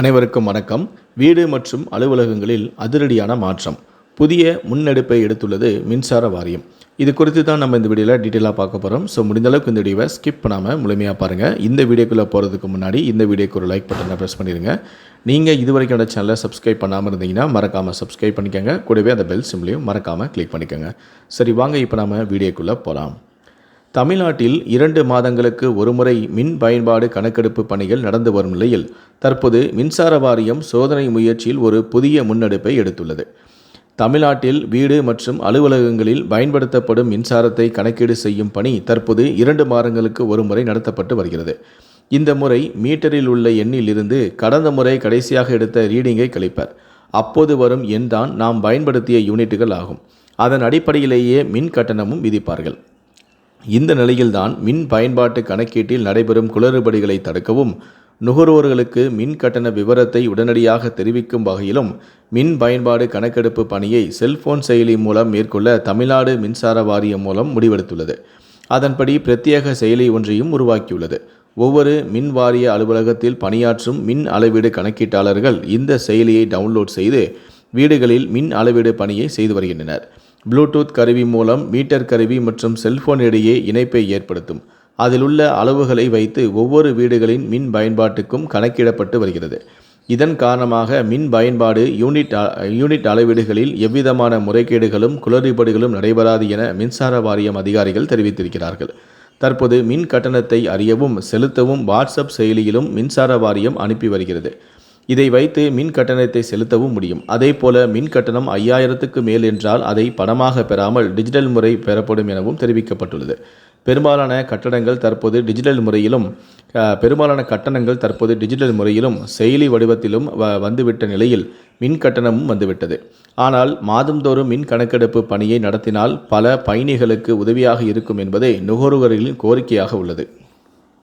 அனைவருக்கும் வணக்கம். வீடு மற்றும் அலுவலகங்களில் அதிரடியான மாற்றம். புதிய முன்னெடுப்பை எடுத்துள்ளது மின்சார வாரியம். இது குறித்து தான் நம்ம இந்த வீடியோவில் டீட்டெயிலாக பார்க்க போகிறோம் ஸோ முடிந்தளவுக்கு இந்த வீடியோவை ஸ்கிப் பண்ணாமல் முழுமையாக பாருங்கள் இந்த வீடியோக்குள்ளே போகிறதுக்கு முன்னாடி இந்த வீடியோக்கு ஒரு லைக் பட்டனை ப்ரெஸ் பண்ணிடுங்க நீங்கள் இது வரைக்கும் என்னோட சேனலை சப்ஸ்கிரைப் பண்ணாமல் இருந்தீங்கன்னா மறக்காமல் சப்ஸ்கிரைப் பண்ணிக்கோங்க. கூடவே அந்த பெல் சிம்லையும் மறக்காமல் கிளிக் பண்ணிக்கோங்க. சரி வாங்க இப்போ நம்ம வீடியோக்குள்ளே போகலாம் தமிழ்நாட்டில் இரண்டு மாதங்களுக்கு ஒருமுறை மின் பயன்பாடு கணக்கெடுப்பு பணிகள் நடந்து வரும் நிலையில் தற்போது மின்சார வாரியம் சோதனை முயற்சியில் ஒரு புதிய முன்னெடுப்பை எடுத்துள்ளது. தமிழ்நாட்டில் வீடு மற்றும் அலுவலகங்களில் பயன்படுத்தப்படும் மின்சாரத்தை கணக்கீடு செய்யும் பணி தற்போது இரண்டு மாதங்களுக்கு ஒருமுறை நடத்தப்பட்டு வருகிறது. இந்த முறை மீட்டரில் உள்ள எண்ணிலிருந்து கடந்த முறை கடைசியாக எடுத்த ரீடிங்கை கழிப்பர். அப்போது வரும் எண் தான் நாம் பயன்படுத்திய யூனிட்டுகள் ஆகும். அதன் அடிப்படையிலேயே மின் கட்டணமும் விதிப்பார்கள். இந்த நிலையில்தான் மின் பயன்பாட்டு கணக்கீட்டில் நடைபெறும் குளறுபடிகளை தடுக்கவும் நுகர்வோர்களுக்கு மின் கட்டண விவரத்தை உடனடியாக தெரிவிக்கும் வகையிலும் மின் பயன்பாடு கணக்கெடுப்பு பணியை செல்போன் செயலி மூலம் மேற்கொள்ள தமிழ்நாடு மின்சார வாரியம் மூலம் முடிவெடுத்துள்ளது. அதன்படி பிரத்யேக செயலி ஒன்றையும் உருவாக்கியுள்ளது. ஒவ்வொரு மின் வாரிய அலுவலகத்தில் பணியாற்றும் மின் அளவீடு கணக்கீட்டாளர்கள் இந்த செயலியை டவுன்லோட் செய்து வீடுகளில் மின் அளவீடு பணியை செய்து வருகின்றனர். ப்ளூடூத் கருவி மூலம் மீட்டர் கருவி மற்றும் செல்போன் இடையே இணைப்பை ஏற்படுத்தும். அதில் உள்ள அளவுகளை வைத்து ஒவ்வொரு வீடுகளின் மின் பயன்பாட்டுக்கும் கணக்கிடப்பட்டு வருகிறது. இதன் காரணமாக மின் பயன்பாடு யூனிட் யூனிட் அளவீடுகளில் எவ்விதமான முறைகேடுகளும் குளறுபடிகளும் நடைபெறாது என மின்சார வாரியம் அதிகாரிகள் தெரிவித்திருக்கிறார்கள். தற்போது மின் கட்டணத்தை அறியவும் செலுத்தவும் வாட்ஸ்அப் செயலியிலும் மின்சார வாரியம் அனுப்பி வருகிறது. இதை வைத்து மின் கட்டணத்தை செலுத்தவும் முடியும். அதே போல மின் கட்டணம் ஐயாயிரத்துக்கு மேல் என்றால் அதை பணமாக பெறாமல் டிஜிட்டல் முறை பெறப்படும் எனவும் தெரிவிக்கப்பட்டுள்ளது. பெரும்பாலான கட்டணங்கள் தற்போது டிஜிட்டல் முறையிலும் பெரும்பாலான கட்டணங்கள் தற்போது டிஜிட்டல் முறையிலும் செயலி வடிவத்திலும் வ- வந்துவிட்ட நிலையில் மின் கட்டணமும் வந்துவிட்டது. ஆனால் மாதந்தோறும் மின் கணக்கெடுப்பு பணியை நடத்தினால் பல பயணிகளுக்கு உதவியாக இருக்கும் என்பதே நுகர்வோர்களின் கோரிக்கையாக உள்ளது.